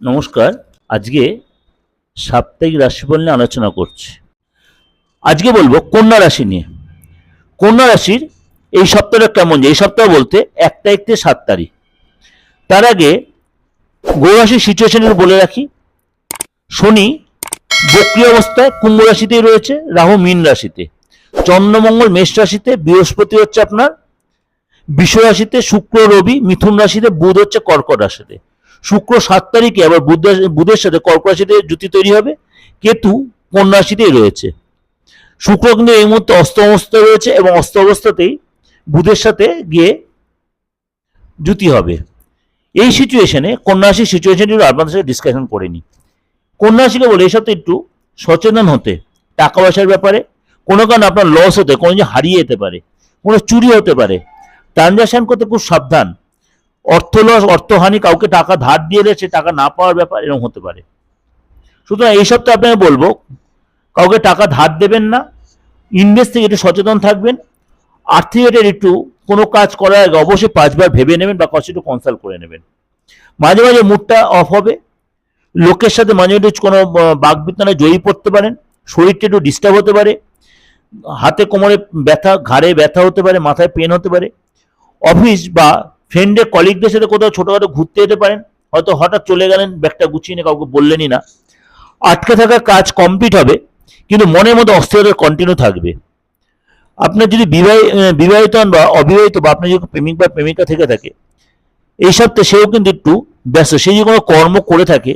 নমস্কার। আজকে সাপ্তাহিক রাশিফল নিয়ে আলোচনা করছি। আজকে বলব কন্যা রাশি নিয়ে। কন্যা রাশির এই সপ্তাহটা কেমন যায় এই সপ্তাহ বলতে এক তারিখ থেকে সাত তারিখ। তার আগে গো রাশির সিচুয়েশনের বলে রাখি। শনি বক্রি অবস্থায় কুম্ভ রাশিতেই রয়েছে, রাহু মীন রাশিতে। চন্দ্রমঙ্গল মেষ রাশিতে, বৃহস্পতি হচ্ছে আপনার, বিষ রাশিতে, শুক্র, রবি, মিথুন রাশিতে, বুধ হচ্ছে কর্কট রাশিতে। শুক্র সাত তারিখে আবার বুধ বুধের সাথে কর্কট রাশিতে জুতি তৈরি হবে, কেতু কন্যা রাশিতেই রয়েছে। শুক্র কিন্তু এই মুহূর্তে অস্ত অবস্থায় রয়েছে এবং অস্ত অবস্থাতেই বুধের সাথে গিয়ে জুতি হবে। এই সিচুয়েশনে কন্যা রাশির সিচুয়েশনটি আপনাদের সাথে ডিসকাশন করে নিই বলে, এই সপ্তাহে একটু সচেতন হতে, টাকা পয়সার ব্যাপারে। কোনো কারণে আপনার লস হতে, কোনো হারিয়ে যেতে পারে, কোনো চুরি হতে পারে। ট্রানজাকশন করতে খুব সাবধান। অর্থ লস অর্থহানি, কাউকে টাকা ধার দিয়ে এলে সে টাকা না পাওয়ার ব্যাপার এরকম হতে পারে। সুতরাং এই সপ্তাহে আপনাকে বলব, কাউকে টাকা ধার দেবেন না ইনভেস্ট থেকে একটু সচেতন থাকবেন, আর্থিক রেটের একটু কোনো কাজ করার আগে অবশ্যই পাঁচবার ভেবে নেবেন বা কাছে একটু কনসাল্ট করে নেবেন। মাঝে মাঝে মুডটা অফ হবে, লোকের সাথে মাঝে মাঝে কোনো বাগবিতনায় জয়ী পড়তে পারেন, শরীরটা একটু ডিস্টার্ব হতে পারে, হাতে কোমরে ব্যথা, ঘাড়ে ব্যথা হতে পারে, মাথায় পেন হতে পারে অফিস বা ফ্রেন্ডের কলিগদের সাথে কোথাও ছোটোখাটো ঘুরতে যেতে পারেন, হয়তো হঠাৎ চলে গেলেন, ব্যাগটা গুছিয়ে নিয়ে কাউকে বললেনই না। আটকে থাকা কাজ কমপ্লিট হবে, কিন্তু মনের মধ্যে অস্থিরতা কন্টিনিউ থাকবে। আপনার যদি বিবাহ বিবাহিত হন বা অবিবাহিত, বা আপনার যদি প্রেমিক বা প্রেমিকা থেকে থাকে, এই সপ্তাহে সেও কিন্তু একটু ব্যস্ত। সে যদি কোনো কর্ম করে থাকে,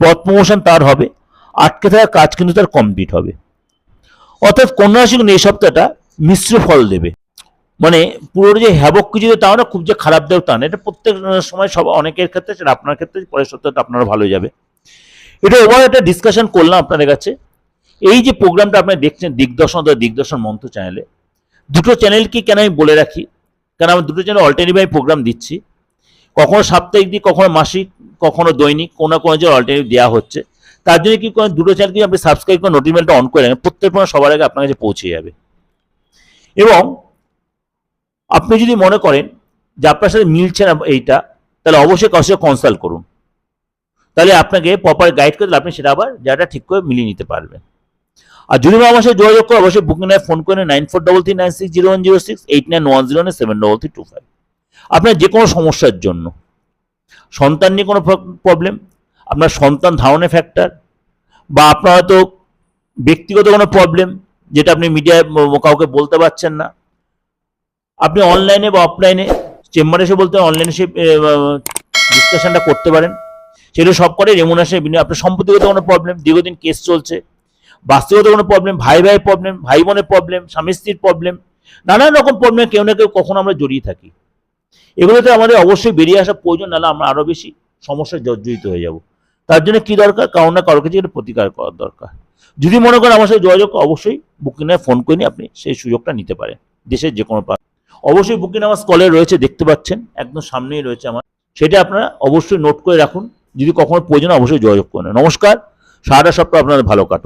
পথ প্রমোশন তার হবে, আটকে থাকা কাজ কিন্তু তার কমপ্লিট হবে। অর্থাৎ কন্যা রাশি এই সপ্তাহটা মিশ্র ফল দেবে। মানে পুরো যে হ্যাবক কিছু তাও না খুব যে খারাপ দেও তা না। এটা প্রত্যেক সময় সব অনেকের ক্ষেত্রে, সেটা আপনার ক্ষেত্রে, পরের সপ্তাহটা আপনার ভালো যাবে। এটা ওভার একটা ডিসকাশন করলাম আপনাদের কাছে। এই যে প্রোগ্রামটা আপনি দেখছেন, দিগদর্শন অথবা দিগদর্শন মন্ত্র চ্যানেলে দুটো চ্যানেলকে কেন আমি বলে রাখি? কারণ আমি দুটো চ্যানেল অল্টারনেটিভ আমি প্রোগ্রাম দিচ্ছি? কখনো সাপ্তাহিক দিই কখনো মাসিক, কখনো দৈনিক, কোনো না কোনো যে অল্টারনেটিভ দেওয়া হচ্ছে। তার জন্য কি করেন দুটো চ্যানেলকে আপনি সাবস্ক্রাইব করে নোটিফিকেশনটা অন করে রাখেন প্রত্যেক সবার আগে আপনার কাছে পৌঁছে যাবে। এবং আপনি যদি মনে করেন যে আপনার সাথে মিলছে না এইটা, তাহলে অবশ্যই কারোর সাথে কনসাল্ট করুন। তাহলে আপনাকে প্রপার গাইড করে আপনি সেটা আবার জায়গাটা ঠিক করে মিলিয়ে নিতে পারবেন। আর যদি আমার সাথে যোগাযোগ করে অবশ্যই বুকিং নায় ফোন করে nine four double three nine six zero one zero six eight nine one zero seven double three two five আপনার যে কোনো সমস্যার জন্য। সন্তান নিয়ে কোনো প্রবলেম আপনার সন্তান ধারণে ফ্যাক্টর বা আপনার হয়তো ব্যক্তিগত কোনো প্রবলেম যেটা আপনি মিডিয়ায় কাউকে বলতে পারছেন না। আপনি অনলাইনে বা অফলাইনে চেম্বারে এসে বলতে অনলাইনে এসে ডিসকাশনটা করতে পারেন। সেগুলো সব করে রেমুনাসের বিনিয়োগ আপনার সম্পত্তিগত কোনো প্রবলেম দীর্ঘদিন কেস চলছে বাস্তবগত কোনো প্রবলেম ভাই ভাই প্রবলেম ভাই বোনের প্রবলেম স্বামী স্ত্রীর প্রবলেম নানান রকম প্রবলেম কেউ না কেউ কখনো আমরা জড়িয়ে থাকি। এগুলোতে আমাদের অবশ্যই বেরিয়ে আসা প্রয়োজন নাহলে আমরা আরও বেশি সমস্যায় জর্জরিত হয়ে যাব। তার জন্য কি দরকার? কারণ না কারও কাছে প্রতিকার করার দরকার। যদি মনে করেন আমার সাথে যোগাযোগ করে, অবশ্যই বুকিংয়ে ফোন করে নিয়ে আপনি সেই সুযোগটা নিতে পারেন। দেশের যে কোনো অবশ্যই বুকিং আমার স্কলে রয়েছে, দেখতে পাচ্ছেন, একদম সামনেই রয়েছে আমার। সেটা আপনারা অবশ্যই নোট করে রাখুন। যদি কখনো প্রয়োজন অবশ্যই যোগাযোগ করেন নমস্কার, সারাটা সপ্তাহ আপনাদের ভালো কাটুক।